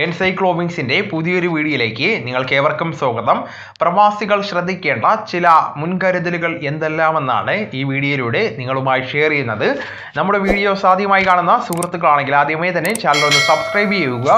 എൻസൈക്ലോമിക്സിന്റെ പുതിയൊരു വീഡിയോയിലേക്ക് നിങ്ങൾക്ക് ഏവർക്കും സ്വാഗതം. പ്രവാസികൾ ശ്രദ്ധിക്കേണ്ട ചില മുൻകരുതലുകൾ എന്തെല്ലാമെന്നാണ് ഈ വീഡിയോയിലൂടെ നിങ്ങളുമായി ഷെയർ ചെയ്യുന്നത്. നമ്മുടെ വീഡിയോസ് ആദ്യമായി കാണുന്ന സുഹൃത്തുക്കളാണെങ്കിൽ ആദ്യമേ തന്നെ ചാനൽ ഒന്ന് സബ്സ്ക്രൈബ് ചെയ്യുക.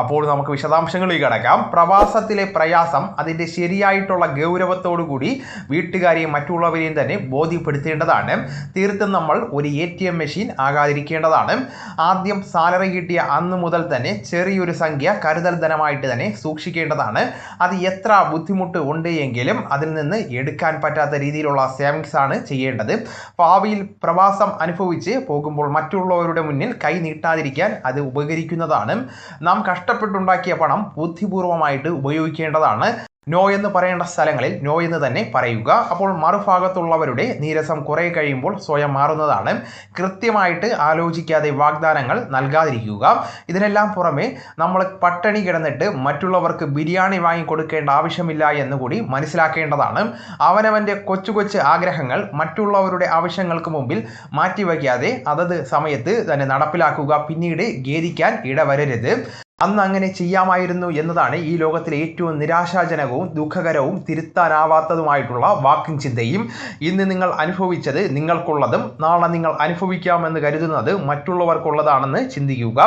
അപ്പോൾ നമുക്ക് വിശദാംശങ്ങളിലേക്ക് കടക്കാം. പ്രവാസത്തിലെ പ്രയാസം അതിന്റെ ശരിയായിട്ടുള്ള ഗൗരവത്തോടു കൂടി വീട്ടുകാരെയും മറ്റുള്ളവരെയും തന്നെ ബോധ്യപ്പെടുത്തേണ്ടതാണ്. തീർത്തും നമ്മൾ ഒരു എ ടി എം മെഷീൻ ആകാതിരിക്കേണ്ടതാണ്. ആദ്യം സാലറി കിട്ടിയ അന്ന് മുതൽ തന്നെ ചെറിയൊരു സംഖ്യ കരുതൽ ധനമായിട്ട് തന്നെ സൂക്ഷിക്കേണ്ടതാണ്. അത് എത്ര ബുദ്ധിമുട്ട് ഉണ്ട് എങ്കിലും അതിൽ നിന്ന് എടുക്കാൻ പറ്റാത്ത രീതിയിലുള്ള സേവിങ്സ് ആണ് ചെയ്യേണ്ടത്. ഭാവിയിൽ പ്രവാസം അനുഭവിച്ച് പോകുമ്പോൾ മറ്റുള്ളവരുടെ മുന്നിൽ കൈ നീട്ടാതിരിക്കാൻ അത് ഉപകരിക്കുന്നതാണ്. നാം കഷ്ടപ്പെട്ടുണ്ടാക്കിയ പണം ബുദ്ധിപൂർവമായിട്ട് ഉപയോഗിക്കേണ്ടതാണ്. നോ എന്ന് പറയേണ്ട സ്ഥലങ്ങളിൽ നോ എന്ന് തന്നെ പറയുക. അപ്പോൾ മറുഭാഗത്തുള്ളവരുടെ നീരസം കുറേ കഴിയുമ്പോൾ സ്വയം മാറുന്നതാണ്. കൃത്യമായിട്ട് ആലോചിക്കാതെ വാഗ്ദാനങ്ങൾ നൽകാതിരിക്കുക. ഇതിനെല്ലാം പുറമെ നമ്മൾ പട്ടിണി കിടന്നിട്ട് മറ്റുള്ളവർക്ക് ബിരിയാണി വാങ്ങിക്കൊടുക്കേണ്ട ആവശ്യമില്ല എന്ന് കൂടി മനസ്സിലാക്കേണ്ടതാണ്. അവനവന്റെ കൊച്ചു കൊച്ചു ആഗ്രഹങ്ങൾ മറ്റുള്ളവരുടെ ആവശ്യങ്ങൾക്ക് മുമ്പിൽ മാറ്റിവയ്ക്കാതെ അതത് സമയത്ത് തന്നെ നടപ്പിലാക്കുക പിന്നീട് ഖേദിക്കാൻ ഇടവരരുത്. അന്ന് അങ്ങനെ ചെയ്യാമായിരുന്നു എന്നതാണ് ഈ ലോകത്തിലെ ഏറ്റവും നിരാശാജനകവും ദുഃഖകരവും തിരുത്താനാവാത്തതുമായിട്ടുള്ള വാക്കിംഗ് ചിന്തയും. ഇന്ന് നിങ്ങൾ അനുഭവിച്ചത് നിങ്ങൾക്കുള്ളതും നാളെ നിങ്ങൾ അനുഭവിക്കാമെന്ന് കരുതുന്നത് മറ്റുള്ളവർക്കുള്ളതാണെന്ന് ചിന്തിക്കുക.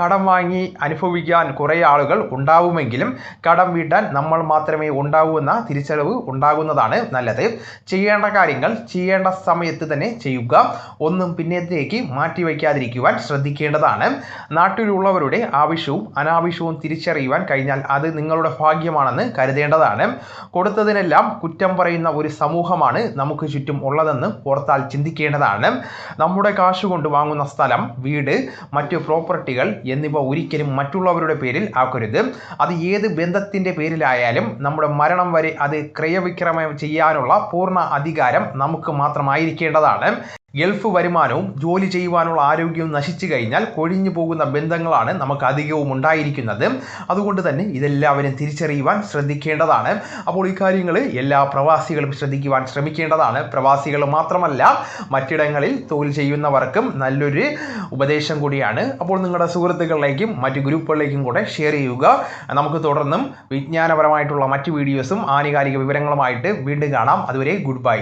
കടം വാങ്ങി അനുഭവിക്കാൻ കുറേ ആളുകൾ ഉണ്ടാവുമെങ്കിലും കടം വീട്ടാൻ നമ്മൾ മാത്രമേ ഉണ്ടാവൂ എന്ന തിരിച്ചറിവ് ഉണ്ടാകുന്നതാണ് നല്ലത്. ചെയ്യേണ്ട കാര്യങ്ങൾ ചെയ്യേണ്ട സമയത്ത് തന്നെ ചെയ്യുക. ഒന്നും പിന്നത്തേക്ക് മാറ്റിവെക്കാതിരിക്കുവാൻ ശ്രദ്ധിക്കേണ്ടതാണ്. നാട്ടിലുള്ളവരുടെ ആവശ്യവും അനാവശ്യവും തിരിച്ചറിയുവാൻ കഴിഞ്ഞാൽ അത് നിങ്ങളുടെ ഭാഗ്യമാണെന്ന് കരുതേണ്ടതാണ്. കൊടുത്തതിനെല്ലാം കുറ്റം പറയുന്ന ഒരു സമൂഹമാണ് നമുക്ക് ചുറ്റും ഉള്ളതെന്ന് ഓർത്താൽ ചിന്തിക്കേണ്ടതാണ്. നമ്മുടെ കാശ് കൊണ്ട് വാങ്ങുന്ന സ്ഥലം വീട് മറ്റു പ്രോപ്പർട്ടികൾ എന്നിവ ഒരിക്കലും മറ്റുള്ളവരുടെ പേരിൽ ആക്കരുത്. അത് ഏത് ബന്ധത്തിന്റെ പേരിലായാലും നമ്മുടെ മരണം വരെ അത് ക്രയവിക്രമം ചെയ്യാനുള്ള പൂർണ അധികാരം നമുക്ക് മാത്രമായിരിക്കേണ്ടതാണ്. ഗൾഫ് വരുമാനവും ജോലി ചെയ്യുവാനുള്ള ആരോഗ്യവും നശിച്ചു കഴിഞ്ഞാൽ കൊഴിഞ്ഞു പോകുന്ന ബന്ധങ്ങളാണ് നമുക്ക് അധികവും ഉണ്ടായിരിക്കുന്നത്. അതുകൊണ്ട് തന്നെ ഇതെല്ലാവരും തിരിച്ചറിയുവാൻ ശ്രദ്ധിക്കേണ്ടതാണ്. അപ്പോൾ ഈ കാര്യങ്ങൾ എല്ലാ പ്രവാസികളും ശ്രദ്ധിക്കുവാൻ ശ്രമിക്കേണ്ടതാണ്. പ്രവാസികൾ മാത്രമല്ല മറ്റിടങ്ങളിൽ തൊഴിൽ ചെയ്യുന്നവർക്കും നല്ലൊരു ഉപദേശം കൂടിയാണ്. അപ്പോൾ നിങ്ങളുടെ സുഹൃത്തുക്കളിലേക്കും മറ്റ് ഗ്രൂപ്പുകളിലേക്കും കൂടെ ഷെയർ ചെയ്യുക. നമുക്ക് തുടർന്നും വിജ്ഞാനപരമായിട്ടുള്ള മറ്റ് വീഡിയോസും ആനുകാലിക വിവരങ്ങളുമായിട്ട് വീണ്ടും കാണാം. അതുവരെ ഗുഡ് ബൈ.